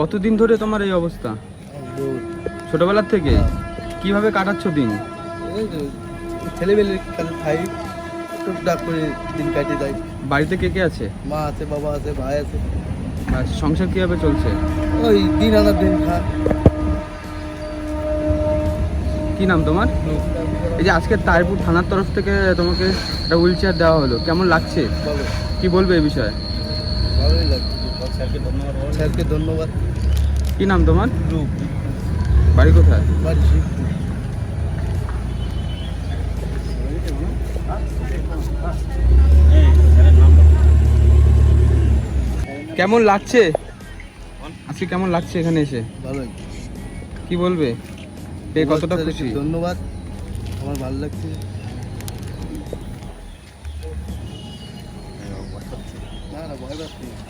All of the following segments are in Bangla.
কতদিন ধরে তোমার এই অবস্থা? ছোটবেলার থেকে? কীভাবে কাটাচ্ছ দিন? কাছে খাই টুকটাক করে দিন কাটিয়ে দেয় বাড়িতে কে কে আছে? মা আছে বাবা আছে ভাই আছে। সংসার কীভাবে চলছে? ওই দিন আনার দিন খা। কি নাম তোমার? এই যে আজকে তাইপুর থানার তরফ থেকে তোমাকে একটা হুইল চেয়ার দেওয়া হলো। কেমন লাগছে? কি বলবে এই বিষয়ে? স্যারকে ধন্যবাদ। স্যারকে ধন্যবাদ। কি নাম তোমার? গ্রুপ বাড়ি কোথায়? বাড়ি শিবপুর। কেমন লাগছে? আজকে কেমন লাগছে এখানে এসে? ভালোই। কি বলবে? পেয়ে কতটা খুশি? ধন্যবাদ। আমার ভালো লাগছে। না না ভয় পাচ্ছি।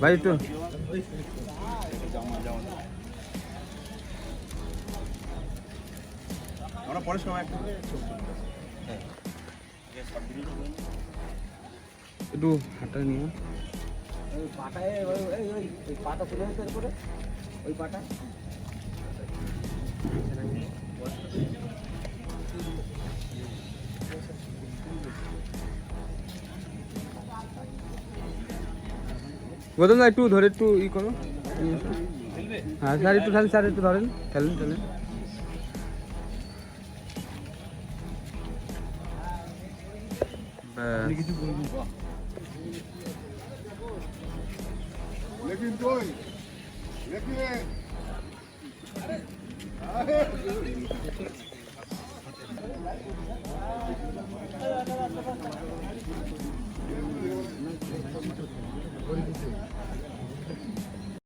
ভাই একটু। আমরা পরে সময় একটা একটু হাতটা নিয়ে পাটা তুলে করে ওই পাটা। গৌতম দা একটু ধরে একটু ই করো নিয়ে এসো। হ্যাঁ স্যার একটু ঠেলেন স্যার একটু ধরেন ঠেলেন ঠেলেন ব্যাস। কিছু বলবি लेकिन कोई लेकिन